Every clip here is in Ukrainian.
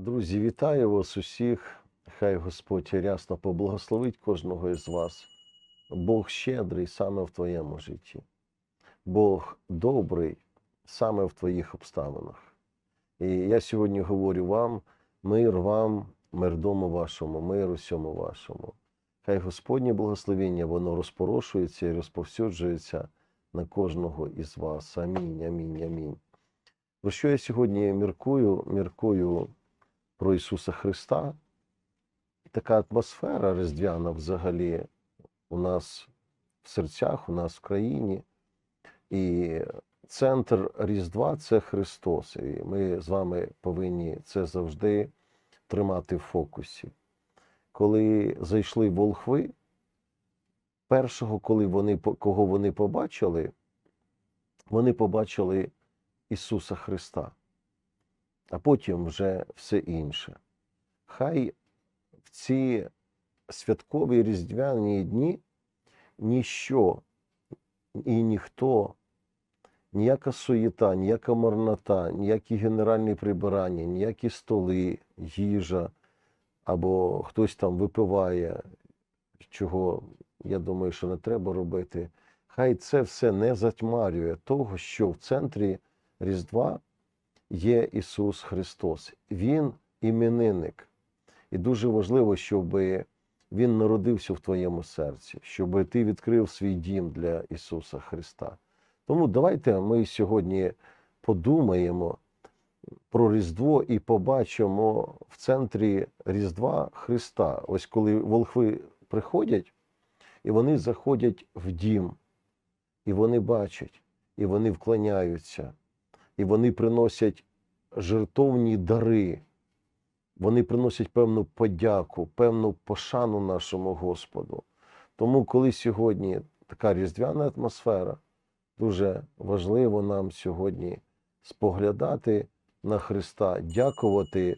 Друзі, вітаю вас усіх. Хай Господь рясно поблагословить кожного із вас. Бог щедрий саме в твоєму житті. Бог добрий саме в твоїх обставинах. І я сьогодні говорю вам, мир вам, мир дому вашому, мир усьому вашому. Хай Господнє благословення, воно розпорошується і розповсюджується на кожного із вас. Амінь, амінь, амінь. Про що я сьогодні міркую? Міркую про Ісуса Христа. Така атмосфера різдвяна взагалі у нас в серцях, у нас в країні. І центр Різдва це Христос. І ми з вами повинні це завжди тримати в фокусі. Коли зайшли волхви, першого, коли вони, кого вони побачили, вони побачили Ісуса Христа, а потім вже все інше. Хай в ці святкові різдвяні дні ніщо і ніхто, ніяка суєта, ніяка марнота, ніякі генеральні прибирання, ніякі столи, їжа, або хтось там випиває, чого я думаю, що не треба робити. Хай це все не затьмарює того, що в центрі Різдва є Ісус Христос. Він іменинник. І дуже важливо, щоб Він народився в твоєму серці, щоб ти відкрив свій дім для Ісуса Христа. Тому давайте ми сьогодні подумаємо про Різдво і побачимо в центрі Різдва Христа. Ось коли волхви приходять, і вони заходять в дім, і вони бачать, і вони вклоняються, і вони приносять жертовні дари. Вони приносять певну подяку, певну пошану нашому Господу. Тому, коли сьогодні така різдвяна атмосфера, дуже важливо нам сьогодні споглядати на Христа, дякувати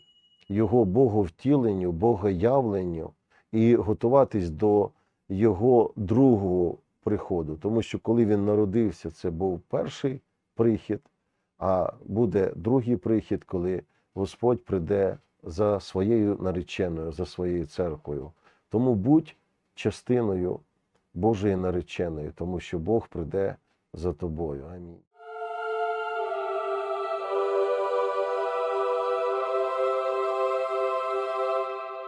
Його Боговтіленню, Богоявленню і готуватись до Його другого приходу. Тому що коли він народився, це був перший прихід, а буде другий прихід, коли Господь прийде за своєю нареченою, за своєю церквою. Тому будь частиною Божої нареченої, тому що Бог прийде за тобою. Амінь.